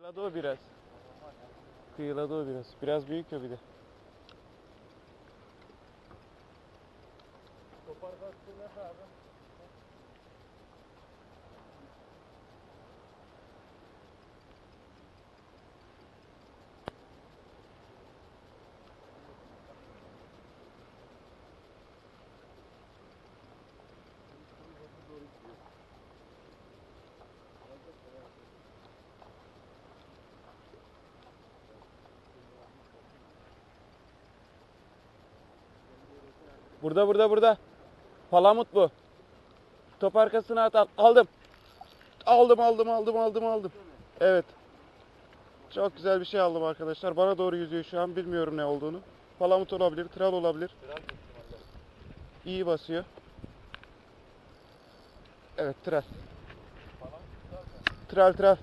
Kıyıladı o biraz. Kıyıladı o biraz. Biraz büyük o bir de. Burada burada burada. Palamut bu. Top arkasına at. al- Aldım. Aldım aldım aldım aldım aldım. Evet. Çok güzel bir şey aldım arkadaşlar. Bana doğru yüzüyor şu an. Bilmiyorum ne olduğunu. Palamut olabilir, tral olabilir. İyi basıyor. Evet, tral. Tral tral.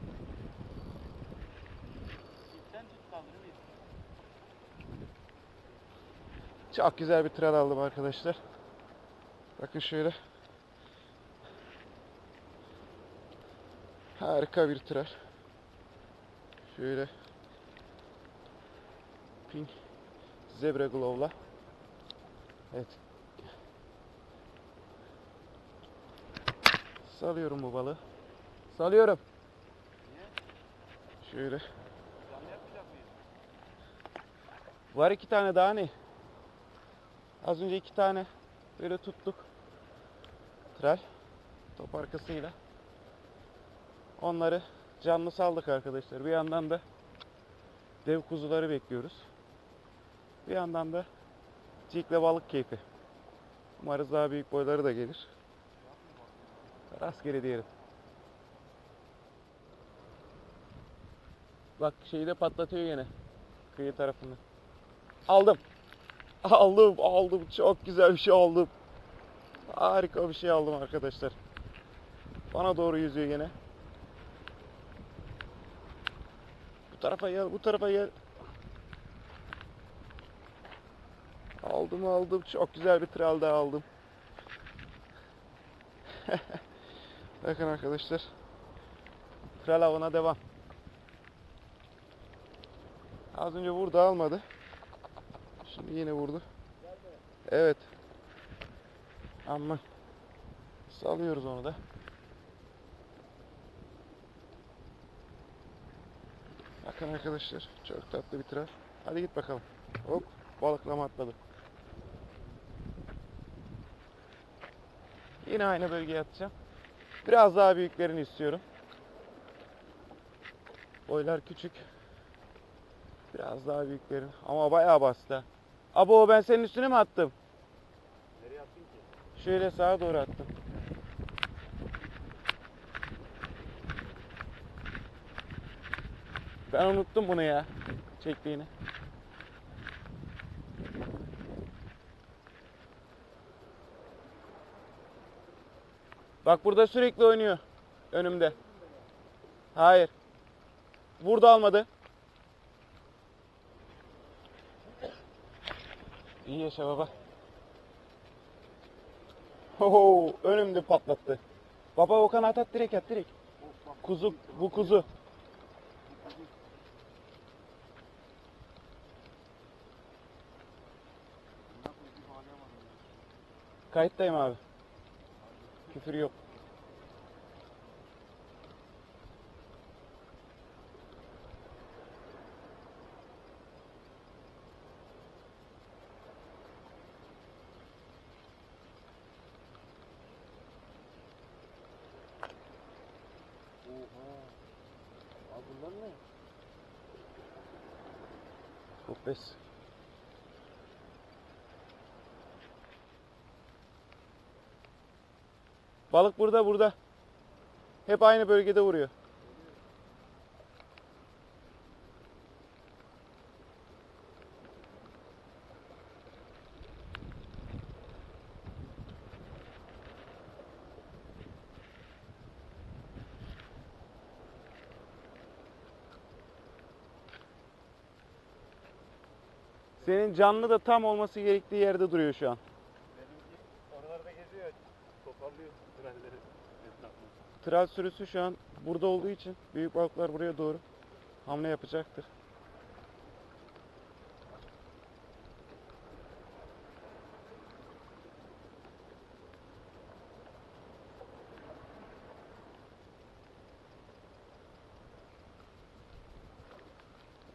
Çok güzel bir tral aldım arkadaşlar. Bakın şöyle. Harika bir tral. Şöyle. Pink zebra glow'la. Evet. Salıyorum bu balığı. Salıyorum. Şöyle. Var iki tane daha ne? Az önce iki tane böyle tuttuk. Tral. Top arkasıyla. Onları canlı saldık arkadaşlar. Bir yandan da dev kuzuları bekliyoruz. Bir yandan da cikle balık keyfi. Umarız daha büyük boyları da gelir. Rastgele diyelim. Bak şeyi de patlatıyor yine. Kıyı tarafını. Aldım. Aldım, aldım. Çok güzel bir şey aldım. Harika bir şey aldım arkadaşlar. Bana doğru yüzüyor yine. Bu tarafa gel, bu tarafa gel. Aldım, aldım. Çok güzel bir tral daha aldım. Bakın arkadaşlar. Tral avına devam. Az önce vurdu almadı. Şimdi yine vurdu. Evet. Aman. Salıyoruz onu da. Bakın arkadaşlar. Çok tatlı bir tral. Hadi git bakalım. Hop. Balıklama atladı. Yine aynı bölgeye atacağım. Biraz daha büyüklerini istiyorum. Boylar küçük. Biraz daha büyüklerin. Ama bayağı bastı. Abo ben senin üstüne mi attım? Nereye attın ki? Şöyle sağa doğru attım. Ben unuttum bunu ya. Çektiğini. Bak burada sürekli oynuyor. Önümde. Hayır. Burada almadı. İyi yaşa baba. Ho önümde patlattı. Baba o kanat at direkt at direkt. Kuzu bu kuzu. Kayıttayım abi. Küfür yok. Oha. Abi bunlar ne? Kopes. Balık burada burada. Hep aynı bölgede vuruyor. Senin canlı da tam olması gerektiği yerde duruyor şu an. Benimki oralarda geziyor. Toparlıyor tralleri etrafını. Tral sürüsü şu an burada olduğu için büyük balıklar buraya doğru. hamle yapacaktır.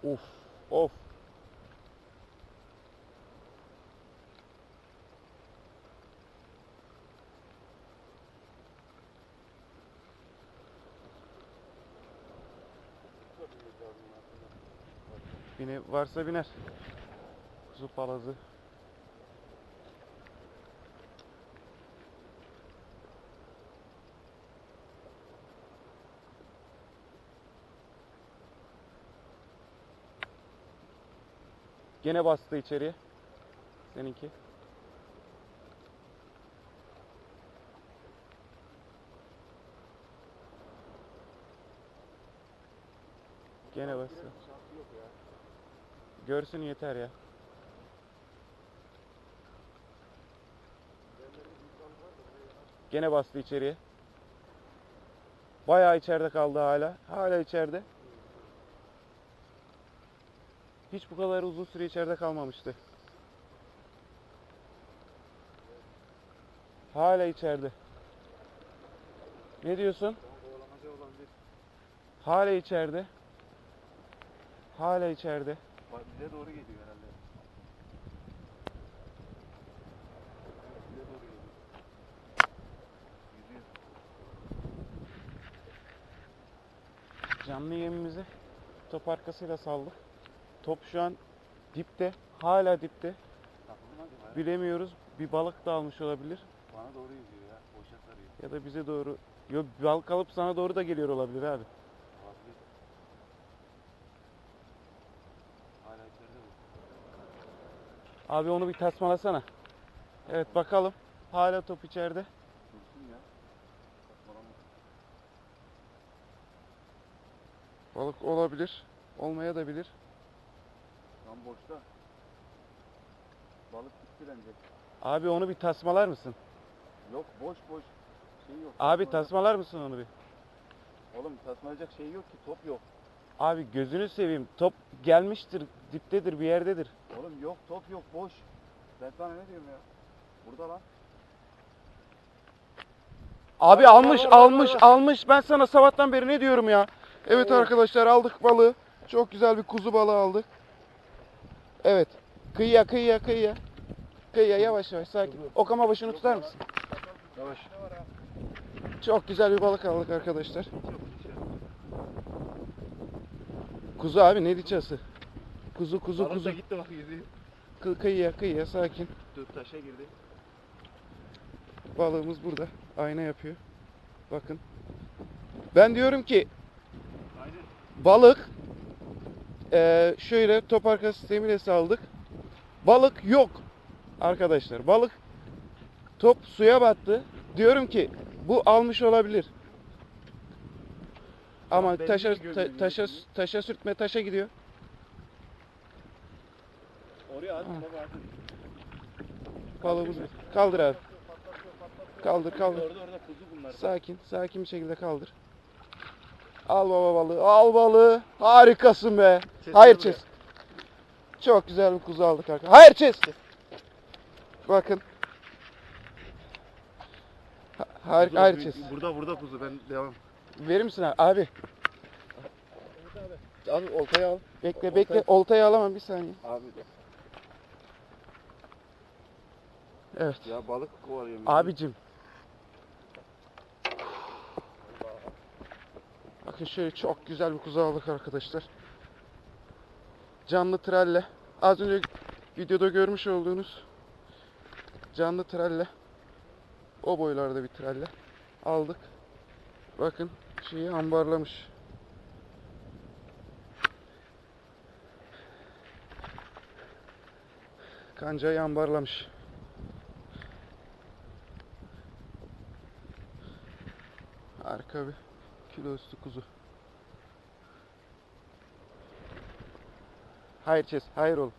Of, of. Bini varsa biner. Kuzu palazı. Gene bastı içeriye. Seninki. Gene bastı. Görsün yeter ya. Gene bastı içeriye. Bayağı içeride kaldı hala. Hala içeride. Hiç bu kadar uzun süre içeride kalmamıştı. Hala içeride. Ne diyorsun? Hala içeride. Hala içeride. Bak bize doğru geliyor herhalde. Bize doğru geliyor. Yüzüyor. Canlı yemimizi top arkasıyla saldık. Top şu an dipte. Hala dipte. Takıldı mı acaba ya? Bilemiyoruz. Bir balık da almış olabilir. Bana doğru yüzüyor ya. Boşa sarıyor. Ya da bize doğru. Yok balık alıp sana doğru da geliyor olabilir abi. Olabilir. Hala içeride bu. Abi onu bir tasmalasana. Evet bakalım. Hala top içeride. Balık olabilir. Olmaya da bilir. Tam boşta. Balık gitti bence. Abi onu bir tasmalar mısın? Yok boş boş. Şey yok. Abi tasmalar mısın onu bir? Oğlum tasmalayacak şey yok ki top yok. Abi gözünü seveyim. Top gelmiştir. Diptedir bir yerdedir. Oğlum yok top yok boş. Ben sana ne diyorum ya? Burada lan. Abi var, almış var, almış var. almış. Ben sana sabahtan beri ne diyorum ya? Evet Oo. arkadaşlar aldık balığı. Çok güzel bir kuzu balığı aldık. Evet. Kıyıya kıyıya kıyıya. Kıyıya yavaş yavaş sakin. Okama başını tutar mısın? Yavaş. Çok güzel bir balık aldık arkadaşlar. Kuzu abi ne diçası? Kuzu kuzu kuzu. da gitti bak yüzüyor. Kı- Kıyıya kıyıya sakin. Dur taşa girdi. Balığımız burada. Ayna yapıyor. Bakın. Ben diyorum ki Aynen. balık eee, şöyle top arka sistemiyle saldık. Balık yok. Arkadaşlar balık top suya battı. Diyorum ki bu almış olabilir. Ama benim taşa ta- taşa taşa sürtme taşa gidiyor. Oraya at baba at. Balığımız kaldır abi. Kaldır kaldır. Orada orada kuzu bunlar. Sakin, sakin bir şekilde kaldır. Al baba balığı, al balığı. Harikasın be. Çes Hayır buraya. çes. Çok güzel bir kuzu aldık arkadaşlar. Hayır çes. Bakın. Ha- Kuzu, hayır çes. Burada burada kuzu ben devam. Verir misin abi? Abi Al oltayı al. bekle Oltayı- bekle. Oltayı alamam bir saniye. Abi Evet. ya balık kovalıyorum. Abicim. Bakın şöyle çok güzel bir kuzu aldık arkadaşlar. Canlı tralle. Az önce videoda görmüş olduğunuz canlı tralle. O boylarda bir tralle aldık. Bakın şeyi ambarlamış. Kancayı ambarlamış. Harika bir kilo üstü kuzu. Hayır Çes, hayır oğlum.